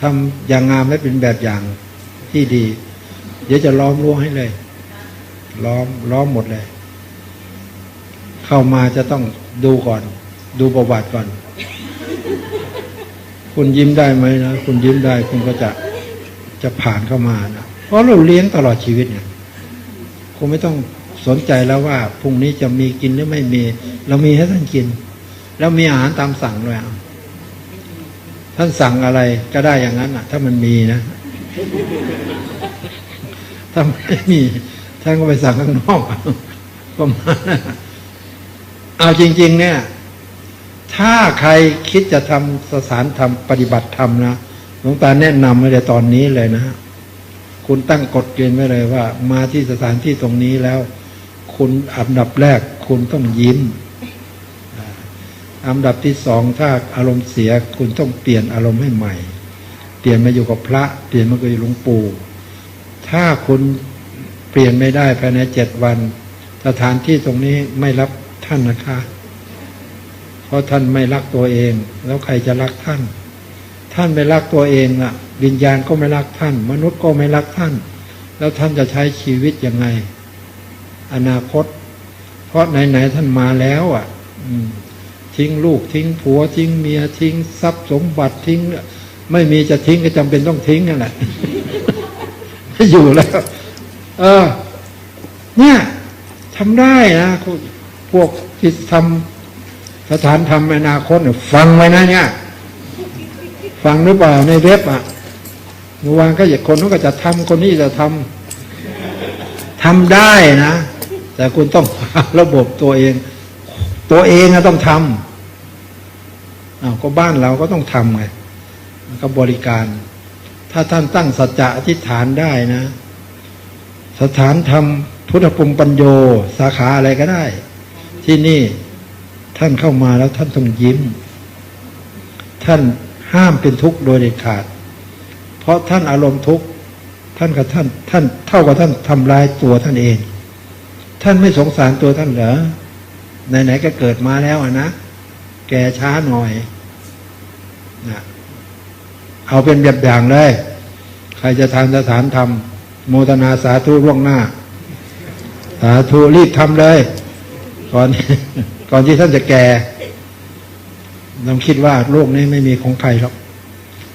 ทำอย่างงามและเป็นแบบอย่างที่ดี เดี๋ยวจะล้อมรั้วให้เลย ล้อมล้อมหมดเลย เข้ามาจะต้องดูก่อน ดูประวัติก่อน คุณยิ้มได้ไหมนะคุณยิ้มได้ คุณก็จะจะผ่านเข้ามานะเพราะเราเลี้ยงตลอดชีวิตเนี่ยคุณไม่ต้องสนใจแล้วว่าพรุ่งนี้จะมีกินหรือไม่มี เรามีให้ท่านกิน แล้วมีอาหารตามสั่งด้วยอะ ท่านสั่งอะไรก็ได้อย่างนั้นอะ ถ้ามันมีนะ ถ้าไม่มีท่านก็ไปสั่งข้างนอกเอาประมาณเอาจริง ๆ เนี่ย ถ้าใครคิดจะทำสถานธรรมปฏิบัติธรรมนะหลวงตาแนะนำไว้เลยตอนนี้เลยนะคุณตั้งกฎเกณฑ์ไว้เลยว่า มาที่สถานที่ตรงนี้แล้ว คุณอันดับแรก คุณต้องยิ้ม อันดับที่สองถ้าอารมณ์เสียคุณต้องเปลี่ยนอารมณ์ให้ใหม่ เปลี่ยนมาอยู่กับพระ เปลี่ยนมาอยู่หลวงปู่ถ้าคุณเปลี่ยนไม่ได้ภายในเจ็ดวัน สถานที่ตรงนี้ไม่รับท่านนะคะ เพราะท่านไม่รักตัวเอง แล้วใครจะรักท่าน ท่านไม่รักตัวเองล่ะวิญญาณก็ไม่รักท่าน มนุษย์ก็ไม่รักท่าน แล้วท่านจะใช้ชีวิตยังไง อนาคต เพราะไหนๆท่านมาแล้วอะ อืม ทิ้งลูกทิ้งผัวทิ้งเมียทิ้งทรัพย์สมบัติทิ้ง ไม่มีจะทิ้งก็จำเป็นต้องทิ้งนั่นแหละอยู่แล้ว เออ เนี่ยทำได้นะพวกที่ทำสถานธรรมอนาคตฟังไว้นะเนี่ย ฟังหรือเปล่าในเว็บอะเมื่อวานก็อยากคนนู้นก็จะทำคนนี้จะทำทำได้นะ แต่คุณต้องหาระบบตัวเอง ตัวเองต้องทำอ้าวก็บ้านเราก็ต้องทำไงก็บริการ ถ้าท่านตั้งสัจจะอธิษฐานได้นะ สถานธรรมพุทธปุมปัญโยสาขาอะไรก็ได้ ที่นี่ท่านเข้ามาแล้วท่านต้องยิ้ม ท่านห้ามเป็นทุกข์โดยเด็ดขาด เพราะท่านอารมณ์ทุกข์ท่านกับท่าน ท่านเท่ากับท่านทำลายตัวท่านเอง ท่านไม่สงสารตัวท่านเหรอ ไหนๆก็เกิดมาแล้วอะนะ แกช้าหน่อยนะเอาเป็นแบบอย่างเลย ใครจะทำสถานทำโมทนาสาธุล่วงหน้า สาธุรีบทำเลย ก่อนก่อนที่ท่านจะแก่ลองคิดว่าโลกนี้ไม่มีของใครหรอก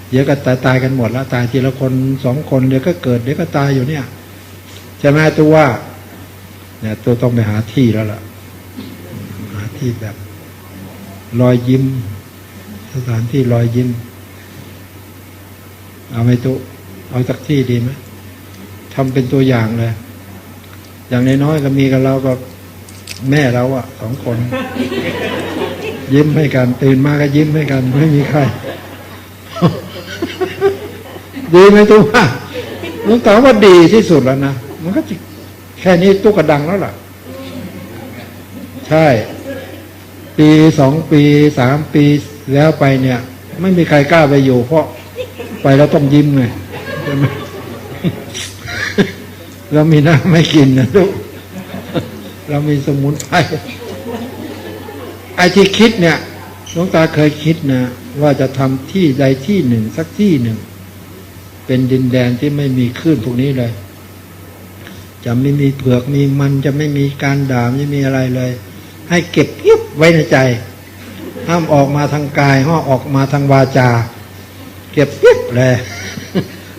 เดี๋ยวก็ตายตายกันหมดแล้ว ตายทีละคนสองคนเดี๋ยวก็เกิดเดี๋ยวก็ตายอยู่เนี่ยใช่ไหมตัวว่าเนี่ยตัวต้องไปหาที่แล้วล่ะ ที่แบบรอยยิ้ม สถานที่รอยยิ้ม เอาไหมตุเอาสักที่ดีไหมทำเป็นตัวอย่างเลย อย่างน้อยๆก็มีกับเราก็แม่เราอะสองคน ยิ้มให้กัน ตื่นมาก็ยิ้มให้กัน ไม่มีใคร ดีไหมตุ๊กว่าลุงต๋าว่าดีที่สุดแล้วนะ มันก็แค่นี้ตุ๊กกระดังแล้วล่ะ ใช่ ปีสองปีสามปีแล้วไปเนี่ย ไม่มีใครกล้าไปอยู่ เพราะไปแล้วต้องยิ้มไงใช่ไหมเรามีน้ำไม่กินนะลูกเรามีสมุนไพรไอ้ที่คิดเนี่ยหลวงตาเคยคิดนะว่าจะทำที่ใดที่หนึ่ง สักที่หนึ่ง เป็นดินแดนที่ไม่มีคลื่นพวกนี้เลย จะไม่มีเผือกมีมันจะไม่มีการด่าไม่มีอะไรเลย ให้เก็บยิบไว้ในใจ ห้ามออกมาทางกายห้ามออกมาทางวาจา เก็บยิบเลย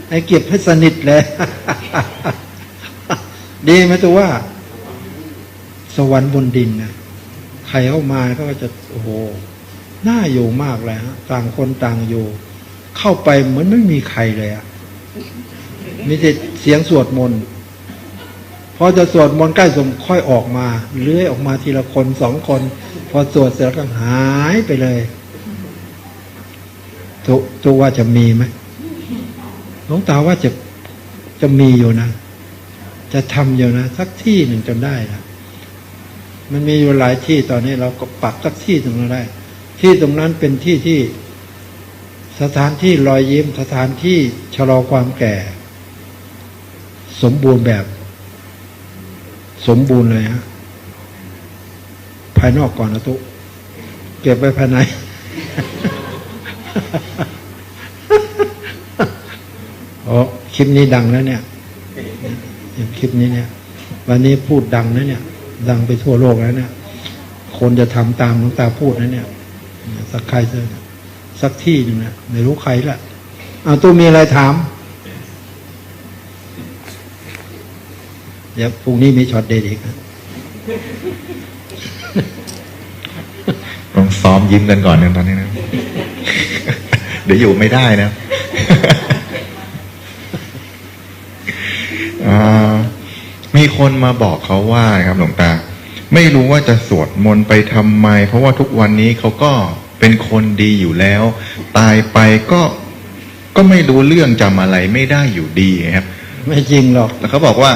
ให้เก็บให้สนิทเลย ดีไหมตัวว่า สวรรค์บนดินนะใครเข้ามาก็จะโอ้โหน่าอยู่มากเลยฮะต่างคนต่างอยู่ เข้าไปเหมือนไม่มีใครเลยอะมีแต่เสียงสวดมนต์ พอจะสวดมนต์ใกล้สมค่อยออกมาเลื้อยออกมาทีละคนสองคน พอสวดเสร็จก็หายไปเลยตัวตัวว่าจะมีไหมหลวงตาว่าจะจะมีอยู่นะ จะทำอยู่นะ สักที่หนึ่งจนได้นะมันมีอยู่หลายที่ตอนนี้เราก็ปรับสักที่ตรงนั้นได้ ที่ตรงนั้นเป็นที่ที่ สถานที่รอยยิ้มสถานที่ชะลอความแก่ สมบูรณ์แบบ สมบูรณ์เลยฮะภายนอกก่อนนะตุเก็บไว้ภายในเอ๋อคลิปนี้ดังแล้วเนี่ยคลิปนี้เนี่ย วันนี้พูดดังนะเนี่ย ดังไปทั่วโลกแล้วเนี่ย คนจะทำตามหลวงตาพูดนะเนี่ย สักใครเจอสักที่หนึ่งนะไม่รู้ใครละเอาตู้มีอะไรถาม เดี๋ยวพรุ่งนี้มีช็อตเด็ดอีกนะต้องซ้อมยิ้มกันก่อนนะตอนนี้นะ เดี๋ยวอยู่ไม่ได้นะอ่ามีคนมาบอกเขาว่าครับหลวงตา ไม่รู้ว่าจะสวดมนต์ไปทำไม เพราะว่าทุกวันนี้เขาก็เป็นคนดีอยู่แล้ว ตายไปก็ก็ไม่รู้เรื่องจำอะไรไม่ได้อยู่ดีครับ ไม่จริงหรอกแล้วเขาบอกว่า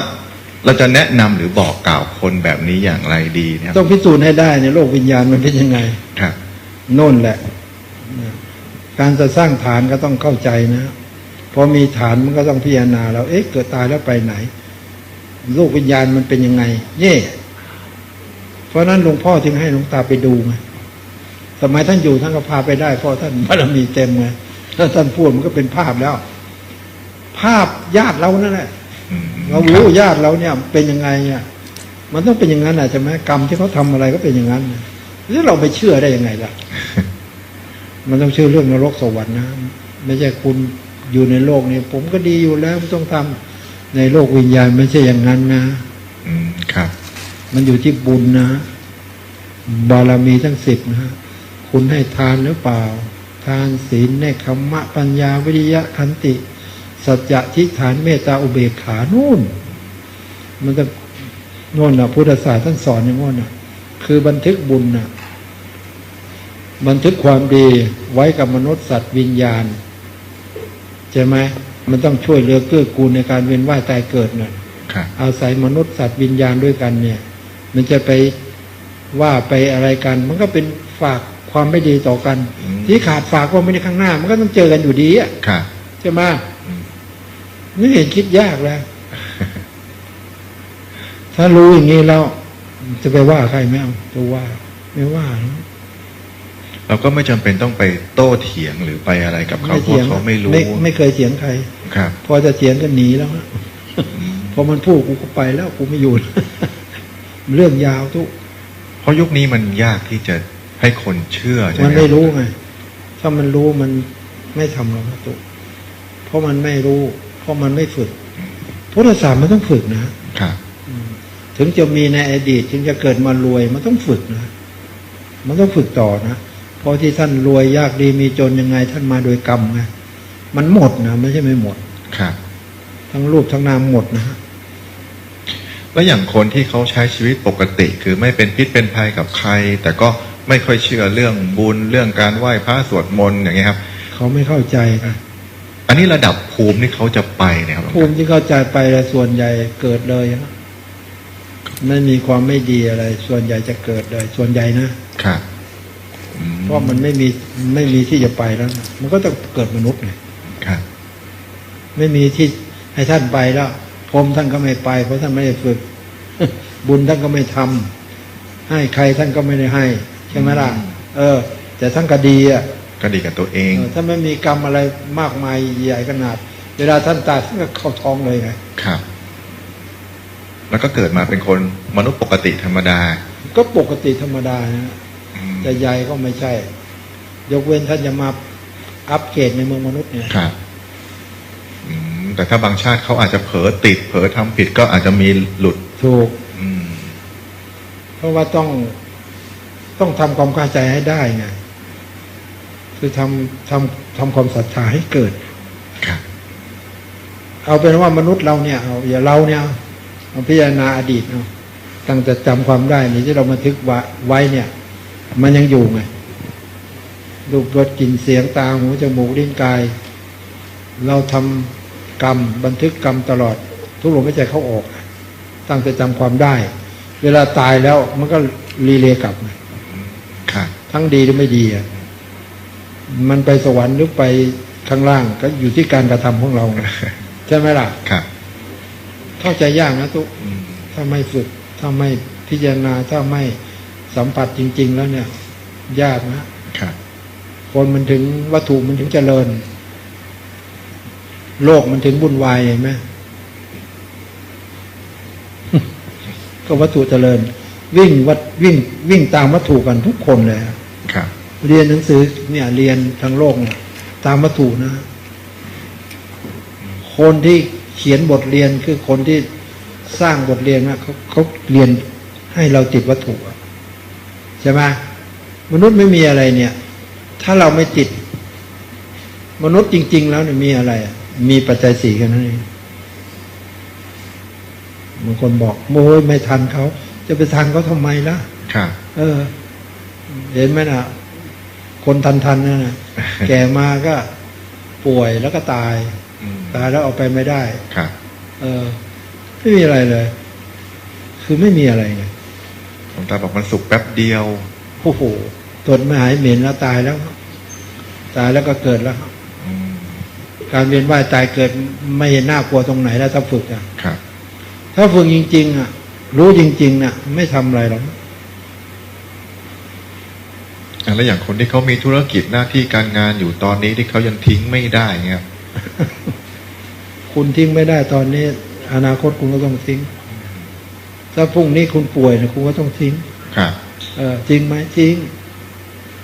เราจะแนะนำหรือบอกกล่าวคนแบบนี้อย่างไรดีนะครับต้องพิสูจน์ให้ได้ในโลกวิญญาณมันเป็นยังไง ครับ โน่นแหละ การจะสร้างฐานก็ต้องเข้าใจนะพอมีฐานมันก็ต้องพิจารณาแล้วเอ๊ะเกิดตายแล้วไปไหนโลกวิญญาณมันเป็นยังไง เย่เพราะฉะนั้นหลวงพ่อจึงให้หลวงตาไปดูไงสมัยท่านอยู่ท่านก็พาไปได้เพราะท่านบารมีเต็มไงถ้าท่านพูดมันก็เป็นภาพแล้ว ภาพญาติเรานั่นแหละอืม เรารู้ญาติเราเนี่ยเป็นยังไงอะมันต้องเป็นอย่างนั้นอะใช่ไหมกรรมที่เขาทำอะไรก็เป็นอย่างนั้นน่ะแล้วเราไปเชื่อได้ยังไงล่ะ มันต้องเชื่อเรื่องนรกสวรรค์นะไม่ใช่คุณอยู่ในโลกนี้ผมก็ดีอยู่แล้วไม่ต้องทำในโลกวิญญาณไม่ใช่อย่างนั้นนะ อืมครับ มันอยู่ที่บุญนะ บารมีทั้งสิบนะฮะคุณให้ทานหรือเปล่า ทานศีลเนคขมมะปัญญาวิริยะขันติ สัจจะทิฏฐานเมตตาอุเบกขานู่น มันจะโน่นนะพุทธศาสตร์ท่านสอนอย่างโน่นนะคือบันทึกบุญนะบันทึกความดีไว้กับมนุษย์สัตว์วิญญาณใช่ไหมมันต้องช่วยเหลือเกื้อกูลในการเวียนว่ายตายเกิดน่ะครับอาศัยมนุษย์สัตว์วิญญาณด้วยกันเนี่ย มันจะไปว่าไปอะไรกัน มันก็เป็นฝากความไม่ดีต่อกันอืมที่ขาดฝากความไม่ดีข้างหน้า มันก็ต้องเจอกันอยู่ดีอะครับใช่ไหมอืม ไม่เห็นคิดยากแล้ว ถ้ารู้อย่างนี้แล้ว จะไปว่าใครไม่เอาจะว่า ไม่ว่าหรอกเราก็ไม่จำเป็นต้องไปโต้เถียงหรือไปอะไรกับเขาเพเถีราะเขาไม่รู้ไม่ไม่เคยเถียงใคร ครับ พอจะเถียงก็หนีแล้วฮะอืมพอมันพูดกูก็ไปแล้วกูไม่อยู่เรื่องยาวทุกเพราะยุคนี้มันยากที่จะให้คนเชื่อใช่ไหมมันคไม่บรู้ไงถ้ามันรู้มันไม่ทำหรอกนะตุเพราะมันไม่รู้ เพราะมันไม่ฝึกพุทธศาสตร์มันต้องฝึกนะครับถึงจะมีในอดีต ถึงจะเกิดมารวยมันต้องฝึกนะ มันต้องฝึกต่อนะเพราะที่ท่านรวยยากดีมีจนยังไง ท่านมาโดยกรรมไงมันหมดนะไม่ใช่ไม่หมดครับทั้งรูปทั้งนามหมดนะฮะแล้วอย่างคนที่เขาใช้ชีวิตปกติ คือไม่เป็นพิษเป็นภัยกับใคร แต่ก็ไม่ค่อยเชื่อเรื่องบุญเรื่องการไหว้พระสวดมนต์อย่างเงี้ยครับ เขาไม่เข้าใจกัน อันนี้ระดับภูมิที่เขาจะไปเนี่ยครับหลวงภูตามิที่เข้าใจไปแล้วส่วนใหญ่เกิดเลยฮะไม่มีความไม่ดีอะไร ส่วนใหญ่จะเกิดเลย ส่วนใหญ่นะครับอืมเพราะมันไม่มีไม่มีที่จะไปแล้วนะมันก็ต้องเกิดมนุษย์ไงครับไม่มีที่ให้ท่านไปแล้วพรหมท่านก็ไม่ไป เพราะท่านไม่ได้ฝึก บุญท่านก็ไม่ทำให้ใครท่านก็ไม่ได้ให้ใช่ไหมล่ะเออ แต่ท่านก็ดีอะ ก็ดีกับตัวเองเออถ้าไม่มีกรรมอะไรมากมายใหญ่ขนาด เวลาท่านตายท่านก็เข้าท้องเลยไงครับ แล้วก็เกิดมาเป็นคนมนุษย์ปกติธรรมดา ก็ปกติธรรมดานะอืมแต่ใหญ่ก็ไม่ใช่ ยกเว้นท่านจะมาอัปเกรดในเมืองมนุษย์เนี่ยครับอืมแต่ถ้าบางชาติเขาอาจจะเผลอติด เผลอทำผิดก็อาจจะมีหลุดถูกอืมเพราะว่าต้องต้องทำความเข้าใจให้ได้ไง คือทำทำทำความศรัทธาให้เกิดครับเอาเป็นว่ามนุษย์เราเนี่ยเอาอย่าเราเนี่ยเอาเอาพิจารณาอดีตเอาตั้งแต่จำความได้นี่ที่เราบันทึกไว้ไว้เนี่ย มันยังอยู่ไงรูปรสกลิ่นเสียงตาหูจมูกลิ้นกาย เราทำกรรมบันทึกกรรมตลอด ทุกลมหายใจเข้าออก ตั้งแต่จำความได้ เวลาตายแล้วมันก็รีเลย์กลับไงครับทั้งดีหรือไม่ดีอะ มันไปสวรรค์หรือไปข้างล่างก็อยู่ที่การกระทำของเราใช่ไหมล่ะครับเข้าใจยากนะทุกอืมถ้าไม่ฝึก ถ้าไม่พิจารณาถ้าไม่สัมผัสจริง ๆ แล้วเนี่ย ยากนะครับคนมันถึงวัตถุมันถึงเจริญ โลกมันถึงบุญวายเห็นไหมก็วัตถุเจริญ วิ่งวัดวิ่งวิ่งตามวัตถุกันทุกคนเลยอะครับ เรียนหนังสือเนี่ยเรียนทั้งโลกเนี่ยตามวัตถุนะ คนที่เขียนบทเรียนคือคนที่สร้างบทเรียนนะเขาเขาเรียนให้เราติดวัตถุอะใช่ไหมมนุษย์ไม่มีอะไรเนี่ย ถ้าเราไม่ติด มนุษย์จริง ๆ แล้วเนี่ยมีอะไรอะมีปัจจัยสี่แค่นั้นเองบางคนบอกโอ้ยไม่ทันเขา จะไปทันเขาทำไมล่ะครับเออ เห็นไหมนะ คนทันทันๆนั่นนะแก่มาก็ป่วยแล้วก็ตายอืมตายแล้วเอาไปไม่ได้ครับเออไม่มีอะไรเลย คือไม่มีอะไรไงหลวงตาบอกมันสุกแป๊บเดียวโอ้โหตดไม่หายเหม็นแล้วตายแล้ว ตายแล้วก็เกิดแล้วอืมการเวียนว่ายตายเกิดไม่เห็นน่ากลัวตรงไหนแล้วถ้าฝึกอะครับถ้าฝึกจริง ๆ อะ รู้จริง ๆ น่ะ ไม่ทำอะไรหรอกอะ แล้วอย่างคนที่เขามีธุรกิจหน้าที่การงานอยู่ตอนนี้ที่เขายังทิ้งไม่ได้เงี้ยคุณทิ้งไม่ได้ตอนนี้ อนาคตคุณก็ต้องทิ้ง ถ้าพรุ่งนี้คุณป่วยเนี่ยคุณก็ต้องทิ้งครับเออจริงไหมทิ้ง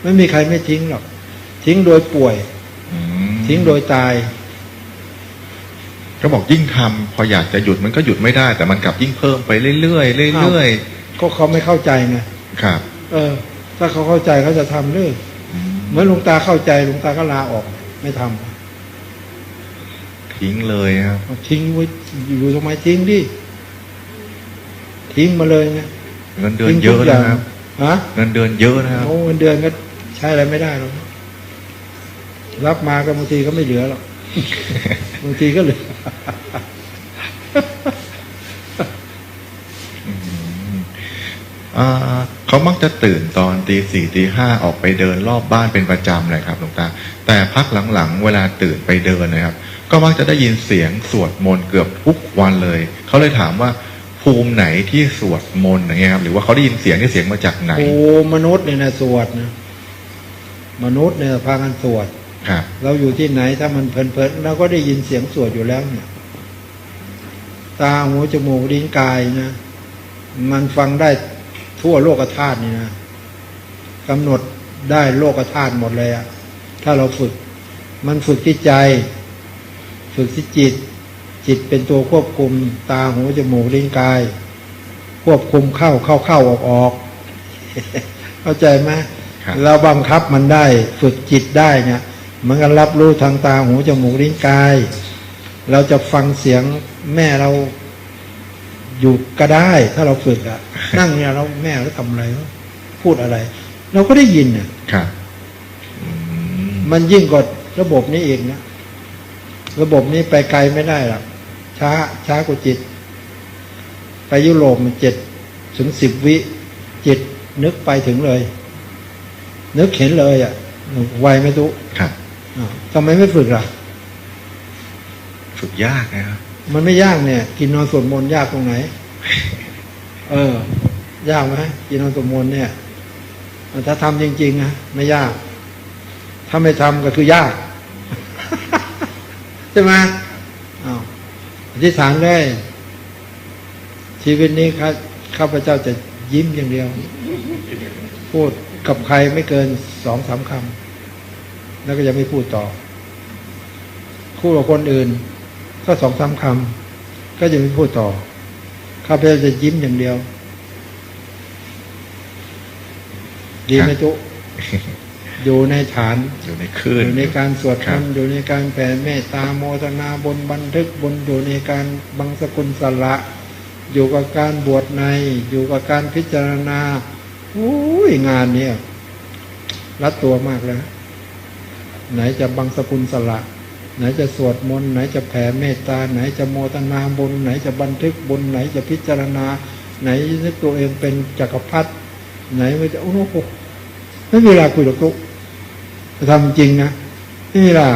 ไม่มีใครไม่ทิ้งหรอก ทิ้งโดยป่วยอืมทิ้งโดยตาย ก็บอกยิ่งทำพออยากจะหยุดมันก็หยุดไม่ได้ แต่มันกลับยิ่งเพิ่มไปเรื่อยๆเรื่อยก็เขาไม่เข้าใจไงๆครับ เออ ถ้าเขาเข้าใจเขาจะทำเลิกอืมเหมื่อนหลวงตาเข้าใจหลวงตาก็ลาออก ไม่ทำทิ้งเลยครับเอาทิ้งไว้อยู่ทำไมทิ้งดิทิ้งมาเลยไงเงินเดือนทิ้งเยทุอะกย่างนะครับฮะเงินเดือนเยอะนะครับโอ้เงินเดือนก็ใช้อะไรไม่ได้หรอกรับมาก็บางทีก็ไม่เหลือหรอกบางทีก็เหลืออ่า เขามักจะตื่นตอนตีสี่ตีห้าออกไปเดินรอบบ้านเป็นประจำเลยครับหลวงตา แต่พักหลังๆ เวลาตื่นไปเดินนะครับ ก็มักจะได้ยินเสียงสวดมนต์เกือบทุกวันเลย เขาเลยถามว่าภูมิไหนที่สวดมนต์อย่างเงี้ยครับหรือว่าเขาได้ยินเสียงที่เสียงมาจากไหนโอ้มนุษย์เนี่ยนะสวดนะมนุษย์เนี่ยพากันสวดครับเราอยู่ที่ไหนถ้ามันเพลินๆเราก็ได้ยินเสียงสวดอยู่แล้วเนี่ย ตาหูจมูกลิ้นกายนะมันฟังได้ ทั่วโลกธาตุนี่นะกำหนดได้โลกธาตุหมดเลยอะถ้าเราฝึก มันฝึกที่ใจ ฝึกที่จิต จิตเป็นตัวควบคุมตาหูจมูกลิ้นกาย ควบคุมเข้าเข้าเข้าออกออก เข้าใจไหมครับเราบังคับมันได้ ฝึกจิตได้เนี่ยมันก็รับรู้ทางตาหูจมูกลิ้นกาย เราจะฟังเสียงแม่เรา อยู่ก็ได้ ถ้าเราฝึกอะนั่งเนี่ยเราแม่เราทำอะไรวะพูดอะไร เราก็ได้ยินเนี่ยครับอืมมันยิ่งกว่าระบบนี้เองนะระบบนี้ไปไกลไม่ได้หรอกช้าช้ากว่าจิต ไปยุโรปมันเจ็ดถึงสิบวิจิตนึกไปถึงเลย นึกเห็นเลยอะ่ะไวไหม่ทุกครับอ้าวทำไมไม่ฝึกล่ะ ฝึกยากนะครับ มันไม่ยากเนี่ย กินนอนสวดมนต์ยากตรงไหน เออ ยากไหมกินนอนสวดมนต์เนี่ยถ้าทำจริงๆนะไม่ยาก ถ้าไม่ทำก็คือยากใช่ไหมอ้าวอธิษฐานเลยชีวิตนี้ข้าข้าพเจ้าจะยิ้มอย่างเดียว พูดกับใครไม่เกินสองสามคำแล้วก็จะไม่พูดต่อ คู่กับคนอื่น ก็สองสามคำก็จะไม่พูดต่อข้าพเจ้าจะยิ้มอย่างเดียว ดีไหมทุอยู่ในฐาน อยู่ในคลื่อนยู่ในการสวดครัมบนต์อยู่ในการแผ่เมตตาโมทนาบนบันทึกบนอยู่ในการบังสกุลสละอยู่กับการบวชใน อยู่กับการพิจารณาอุ้ยงานเนี่ยรัดตัวมากเลยไหนจะบังสกุลสละ ไหนจะสวดมนต์ไหนจะแผ่เมตตา ไหนจะโมทนาบนไหนจะบันทึกบนไหนจะพิจารณา ไหนนึกตัวเองเป็นจักรพรรดิไหนมันจะโอ้โหไม่มีเวลาคุยหรอกทุกจะทำจริงนะนี่ล่ะ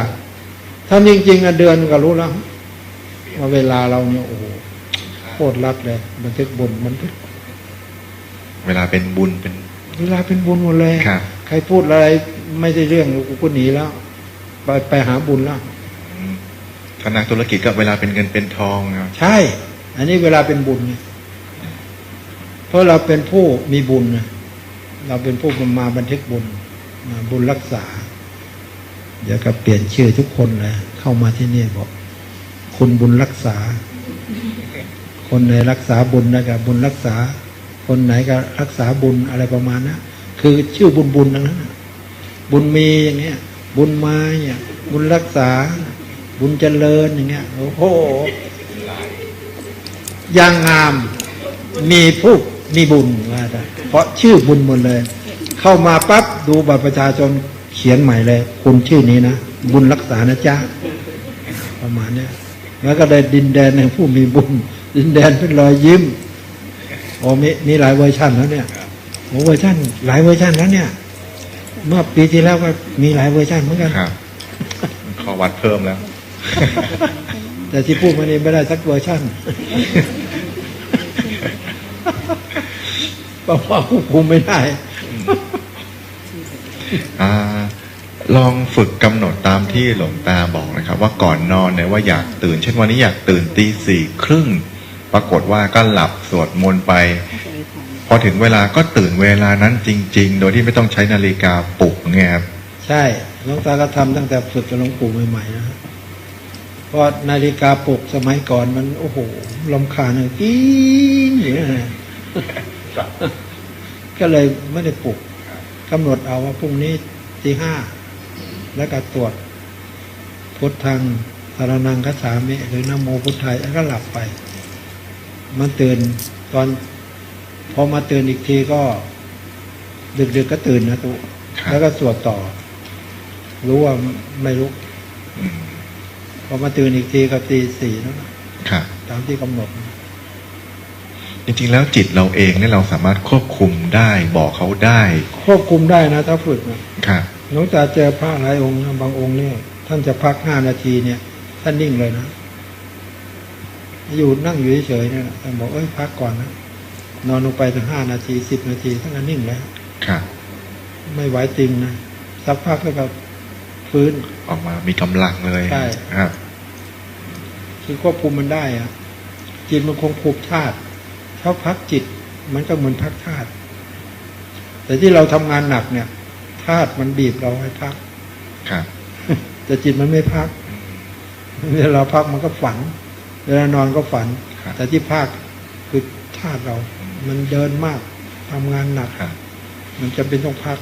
ทำจริงๆอะเดือนก็รู้แล้วว่าเวลาเราเนี่ยโอ้โหโคตรรัดเลยบันทึกบนบันทึกเวลาเป็นบุญเป็น เวลาเป็นบุญหมดเลยครับใครพูดอะไรไม่ได้เรื่องกูก็หนีแล้ว ไปไปหาบุญแล้ว อืมทถ้านักธุรกิจก็เวลาเป็นเงินเป็นทองใช่ อันนี้เวลาเป็นบุญไงเพราะเราเป็นผู้มีบุญเราเป็นผู้มาบันทึกบุญมาบุญรักษา เดี๋ยวก็เปลี่ยนชื่อทุกคนเลยเข้ามาที่นี่บอก คุณบุญรักษา คนไหนรักษาบุญนะครับบุญรักษา คนไหนก็รักษาบุญอะไรประมาณนะคือชื่อบุญบุญทั้งนั้นน่ะบุญมีอย่างเงี้ยบุญมาเนี่ยบุญรักษา บุญเจริญอย่างเงี้ยโอ้โหยางงามมีผู้มีบุญว่าได้เพราะชื่อบุญหมดเลย เข้ามาปั๊บดูบัตรประชาชนเขียนใหม่เลย คุณชื่อนี้นะ บุญรักษานะจ๊ะประมาณเนี้ยแล้วก็ได้ดินแดนแห่งผู้มีบุญ ดินแดนเป็นรอยยิ้มโอ้มีมีหลายเวอร์ชันแล้วเนี่ยโอ้เวอร์ชันหลายเวอร์ชันแล้วเนี่ย เมื่อปีที่แล้วก็มีหลายเวอร์ชันเหมือนกันครับ ขอวัดเพิ่มแล้ว แต่ที่พูดมานี่ไม่ได้สักเวอร์ชันเพราะว่าควบคุมไม่ได้อ่าลองฝึกกำหนดตามที่หลวงตาบอกนะครับ ว่าก่อนนอนเนี่ยว่าอยากตื่น เช่นวันนี้อยากตื่นตีสี่ครึ่งปรากฏว่าก็หลับสวดมนต์ไป พอถึงเวลาก็ตื่นเวลานั้นจริง ๆ โดยที่ไม่ต้องใช้นาฬิกาปลุกเงี้ยครับใช่หลวงตาก็ทำตั้งแต่ฝึกกับหลวงปู่ใหม่ๆนะฮะ เพราะนาฬิกาปลุกสมัยก่อนมันโอ้โหลำคาเลยกิ้งอย่างนี้ยก็เลยไม่ได้ปลุกกำหนดเอาว่าพรุ่งนี้ตีห้าแล้วก็ตรวจพุทธังสารนังคัจฉามิหรือนโมพุทไทยแล้วก็หลับไป มันตื่นตอนพอมาตื่นอีกทีก็ ดึกๆก็ตื่นนะตุแล้วก็สวดต่อ รู้ว่าไม่ลุก พอมาตื่นอีกทีก็ตีสี่แล้วนะครับตามที่กำหนด จริงๆแล้วจิตเราเองเนี่ยเราสามารถควบคุมได้บอกเขาได้ ควบคุมได้นะถ้าฝึกนะครับหลวงตาเจอพระหลายองค์นะบางองค์เนี่ย ท่านจะพักห้านาทีเนี่ย ท่านนิ่งเลยนะอยู่นั่งอยู่เฉยๆเนี่ยท่านบอกเอ้ยพักก่อนนะนอนลงไปถึงห้านาทีสิบนาทีท่านก็นิ่งแล้วครับไม่ไหวติงนะสักพักแล้วก็ฟื้นออกมามีกำลังเลยใช่ครับ คือควบคุมมันได้อะจิตมันคงผูกธาตุถ้าพักจิต มันก็เหมือนพักธาตุแต่ที่เราทำงานหนักเนี่ยธาตุมันบีบเราให้พักครับแต่จิตมันไม่พักเวลาเราพักมันก็ฝัน เวลานอนก็ฝันครับแต่ที่พักคือธาตุเรา มันเดินมากทำงานหนักครับมันจะเป็นต้องพัก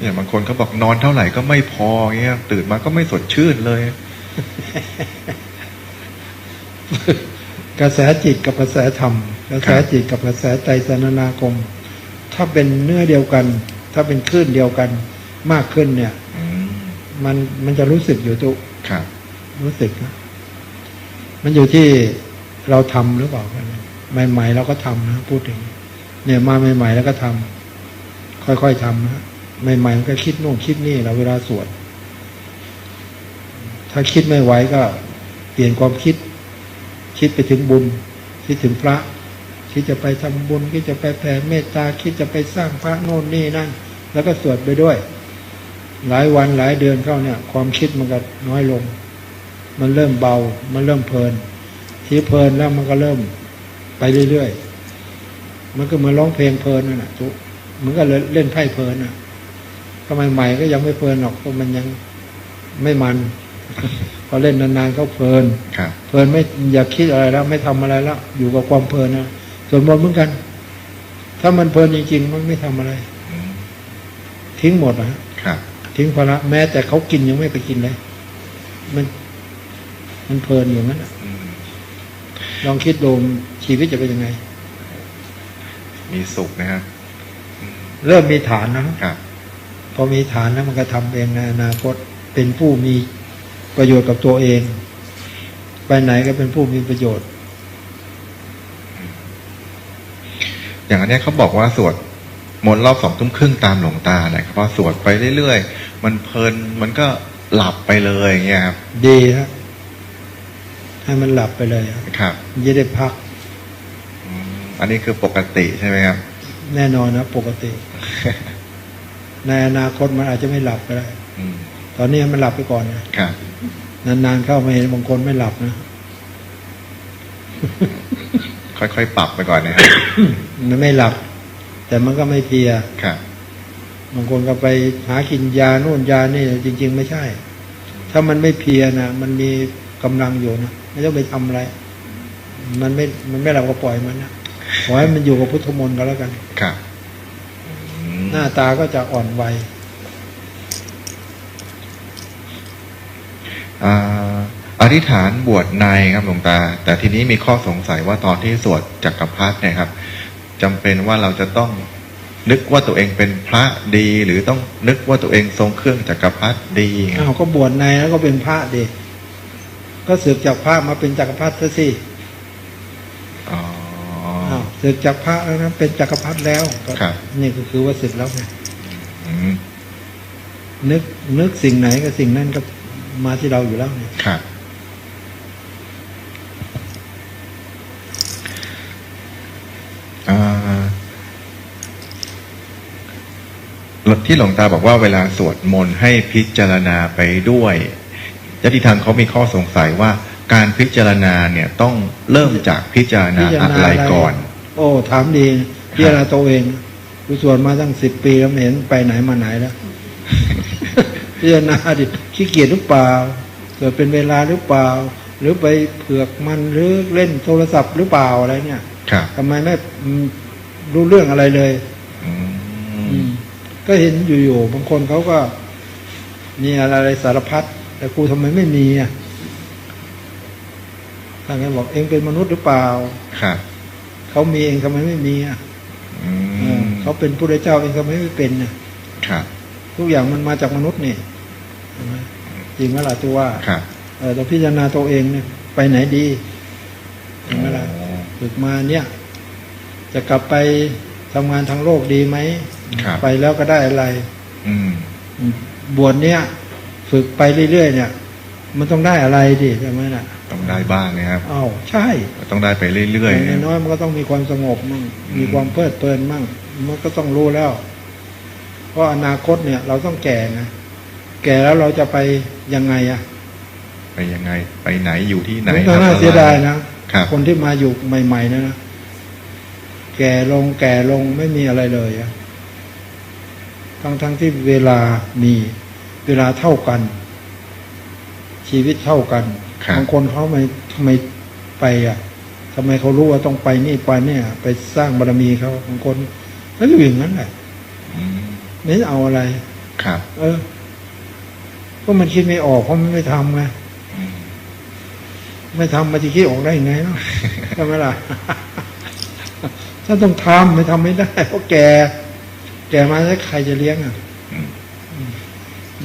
อย่างบางคนเขาบอกนอนเท่าไหร่ก็ไม่พอเงี้ยตื่นมาก็ไม่สดชื่นเลย กระแสจิตกับกระแสธรรม กระแสจิตกับกระแสใจสนนาคมถ้าเป็นเนื้อเดียวกัน ถ้าเป็นคลื่นเดียวกันมากขึ้นเนี่ยอืมมันมันจะรู้สึกอยู่ตุครับ รู้สึกนะมันอยู่ที่เราทำหรือเปล่ากันใหม่ ๆ เราก็ทำนะพูดถึง เนี่ยมาใหม่ ๆ แล้วก็ทำค่อยๆทำนะใหม่ๆมันก็คิดโน่นคิดนี่เราเวลาสวดถ้าคิดไม่ไหวก็ เปลี่ยนความคิด คิดไปถึงบุญ คิดถึงพระ คิดจะไปทำบุญ คิดจะไปแผ่เมตตา คิดจะไปสร้างพระโน่นนี่นั่น แล้วก็สวดไปด้วย หลายวันหลายเดือนเข้าเนี่ย ความคิดมันก็น้อยลง มันเริ่มเบา มันเริ่มเพลิน ที่เพลินแล้วมันก็เริ่มไปเรื่อยๆ มันก็เหมือนร้องเพลงเพลินนั่นแหละทุกมันก็เลยเล่นไพ่เพลินอะก็ใหม่ก็ยังไม่เพลินหรอกเพราะมันยังไม่มัน พอเล่นนานๆก็เพลินครับเพลินไม่อย่าคิดอะไรแล้ว ไม่ทำอะไรแล้ว อยู่กับความเพลินนะส่วนมนต์เหมือนกัน ถ้ามันเพลินจริงๆมันไม่ทำอะไรอืมทิ้งหมดนะฮะครับทิ้งภาระแม้แต่เขากินยังไม่ไปกินเลย มัน มันเพลินอยู่งั้นน่ะอืมลองคิดดูชีวิตจะเป็นยังไง มีสุขนะครับเริ่มมีฐานนะครับพอมีฐานแล้วมันก็ทำเองในอนาคตเป็นผู้มี ประโยชน์กับตัวเอง ไปไหนก็เป็นผู้มีประโยชน์ อย่างอันเนี้ยเขาบอกว่าสวดมนต์รอบสองทุ่มครึ่งตามหลวงตานะครับพอสวดไปเรื่อยๆ มันเพลินมันก็หลับไปเลยอย่างเงี้ยครับ ดีฮะให้มันหลับไปเลยครับครับมันจะได้พักอืมอันนี้คือปกติใช่ไหมครับ แน่นอนนะปกติ ในอนาคตมันอาจจะไม่หลับก็ได้ อืมตอนนี้ให้มันหลับไปก่อนนะครับนานๆเข้ามาเห็นบางคนไม่หลับนะ ค่อยๆปรับไปก่อนนะครับมันไม่หลับ แต่มันก็ไม่เพลียครับบางคนก็ไปหากินยาโน่นยานี่จริง ๆ ไม่ใช่ ถ้ามันไม่เพลียนะมันมีกำลังอยู่นะไม่ต้องไปทำอะไร มันไม่มันไม่หลับก็ปล่อยมันนะขอให้มันอยู่กับพุทธมนต์ก็แล้วกันครับอืมหน้าตาก็จะอ่อนวัย อ่าอธิษฐานบวชในครับหลวงตา แต่ทีนี้มีข้อสงสัยว่าตอนที่สวดจักรพรรดิเนี่ยครับจำเป็นว่าเราจะต้องนึกว่าตัวเองเป็นพระดี หรือต้องนึกว่าตัวเองทรงเครื่องจักรพรรดิดีคอ้ารัวบก็บวชในแล้วก็เป็นพระเด็กก็เสือกจากพระมาเป็นจักรพรรดิซะสิอ๋ออ้าวเสือกจากพระแล้วนะเป็นจักรพรรดิแล้วก็ครับนี่ก็คือว่าศึกแล้วไงอืมนึกนึกสิ่งไหนก็สิ่งนั้นก็ มาที่เราอยู่แล้วไงครับอ่าที่หลวงตาบอกว่าเวลาสวดมนต์ให้พิจารณาไปด้วยยติธรรมเขามีข้อสงสัยว่าการพิจารณาเนี่ยต้องเริ่มจากพิจารณาอะไรก่อน โอ้ ถามดีพิจารณาตัวเองกูสวดมาตั้งสิบปีแล้วไม่เห็นไปไหนมาไหนแล้ว พิจารณาดิขี้เกียจหรือเปล่าเกิดเป็นเวลาหรือเปล่า หรือไปเผือกมันหรือเล่นโทรศัพท์หรือเปล่าอะไรเนี่ยครับทำไมไม่อืมรู้เรื่องอะไรเลยอือืมมก็เห็นอยู่ๆบางคนเขาก็ มีอะไรสารพัดแต่ครูทำไมไม่มีอะท่านก็บอกเองเป็นมนุษย์หรือเปล่าครับเขามีเองทำไมไม่มีอะอืเออมเขาเป็นผู้ได้เจ้าเองทำไมไม่เป็นน่ะครับ ทุกอย่างมันมาจากมนุษย์นี่ใช่ไหมจริงไหมล่ะตัวว่าครับเออแต่พิจารณาตัวเองเนี่ย ไปไหนดีจริงไหมล่ะอ๋อฝึกมาเนี่ย จะกลับไปทำงานทางโลกดีไหมครับไปแล้วก็ได้อะไร อืมบวชเนี่ย ฝึกไปเรื่อยๆเนี่ย มันต้องได้อะไรดิใช่ไหมล่ะ ต้องได้บ้างนะครับอ้าวใช่ต้องได้ไปเรื่อยอย่างๆนะน้อยๆมันก็ต้องมีความสงบมั่งอืมมีความเพลิดเพลินมั่งมันก็ต้องรู้แล้ว เพราะอนาคตเนี่ยเราต้องแก่นะแก่แล้วเราจะไปยังไงอะไปยังไง ไปไหนอยู่ที่ไหนมันก็น่าทำอะไรเสียดายนะครับคนที่มาอยู่ใหม่ๆนะนะแก่ลงแก่ลงไม่มีอะไรเลยอะทั้งทั้งๆที่เวลามีเวลาเท่ากัน ชีวิตเท่ากันครับบางคนเขาไม่ทำไมไปอะทำไมเขารู้ว่าต้องไปนี่ไปเนี่ย ไปสร้างบารมีเขาบางคนก็อยู่อย่างนั้นแหละอื มไม่เอาอะไร ครับ เออก็มันคิดไม่ออกเพราะมันไม่ทำไงอืมไม่ทำมันจะคิดออกได้ยังไงเนาะใช่ไหมล่ะถ้าต้องทำไม่ทำไม่ได้เพราะแกแกมาแล้วใครจะเลี้ยงอะอืม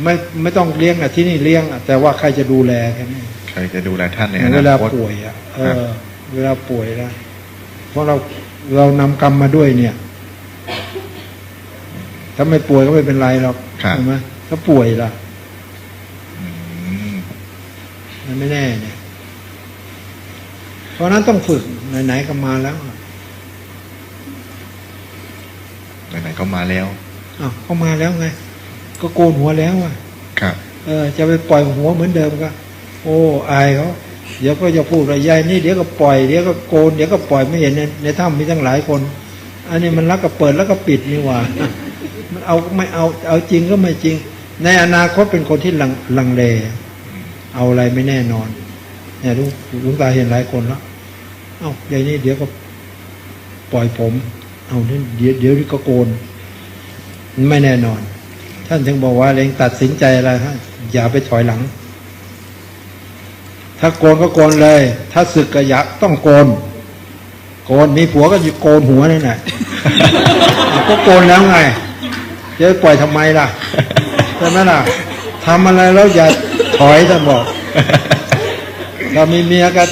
ไม่ไม่ต้องเลี้ยงอะที่นี่เลี้ยงอะแต่ว่าใครจะดูแลแค่นี้ใครจะดูแลท่านในเหมืออนนาเวลาคตป่วยอะเอครับอเวลาป่วยนะเพราะเราเรานำกรรมมาด้วยเนี่ย ถ้าไม่ป่วยก็ไม่เป็นไรหรอกครับใช่ไหมถ้าป่วยล่ะอืมมันไม่แน่เนี่ย เพราะฉะนั้นต้องฝึกไหนๆก็มาแล้วอะไหนๆก็มาแล้วอ้าวก็มาแล้วไง ก็โกนหัวแล้วอะ ครับ เออ จะไปปล่อยหัวเหมือนเดิมก็ โอ้อายเขาเดี๋ยวก็จะพูดระยายนี่เดี๋ยวก็ปล่อยเดี๋ยวก็โกนเดี๋ยวก็ปล่อยไม่เห็นในในถ้ำมีตั้งหลายคน อันนี้มันรักก็เปิดแล้วก็ปิดนี่หว่า มันเอาไม่เอาเอาจริงก็ไม่จริง ในอนาคตเป็นคนที่ลังลังเล เอาอะไรไม่แน่นอน เนี่ยลุงลุงตาเห็นหลายคนแล้ว เอ้ายายนี่เดี๋ยวก็ปล่อยผม เอานี่เดี๋ยวเดี๋ยวก็โกน ไม่แน่นอน ท่านถึงบอกว่าเองตัดสินใจอะไรฮะอย่าไปถอยหลัง ถ้าโกนก็โกนเลย ถ้าศึกก็อย่าต้องโกนโกนมีผัวก็โกนหัวนี่แหละก็โกนแล้วไง จะปล่อยทำไมล่ะใช่ไหมล่ะทำอะไรแล้วอย่าถอยท่านบอกเรามีเมียก็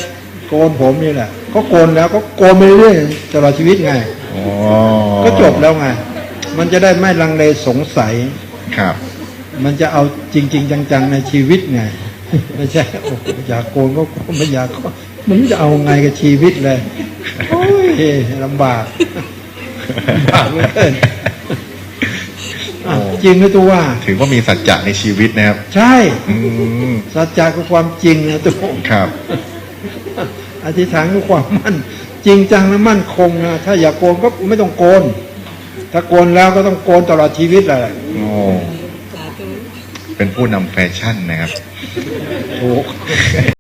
โกนผมนี่แหละก็โกนแล้วก็โกนไปเรื่อยตลอดชีวิตไงอ๋อก็จบแล้วไง มันจะได้ไม่ลังเลสงสัยครับ มันจะเอาจริง ๆ จัง ๆ ในชีวิตไงไม่ใช่โอ้โหอยากโกนก็โกนไม่อยากก็มันจะเอาไงกับชีวิตเลยโอ้ยลำบากลำบากเหลือเกินอะ จริงไหมตัวว่า ถือว่ามีสัจจะในชีวิตนะครับ ใช่อืมสัจจะคือความจริงนะตัวครับ อธิษฐานคือความมั่น จริงจังและมั่นคงนะถ้าอยากโกนก็ไม่ต้องโกน ถ้าโกนแล้วก็ต้องโกนตลอดชีวิตแหละโอ้เป็นผู้นำแฟชั่นนะครับ ถูก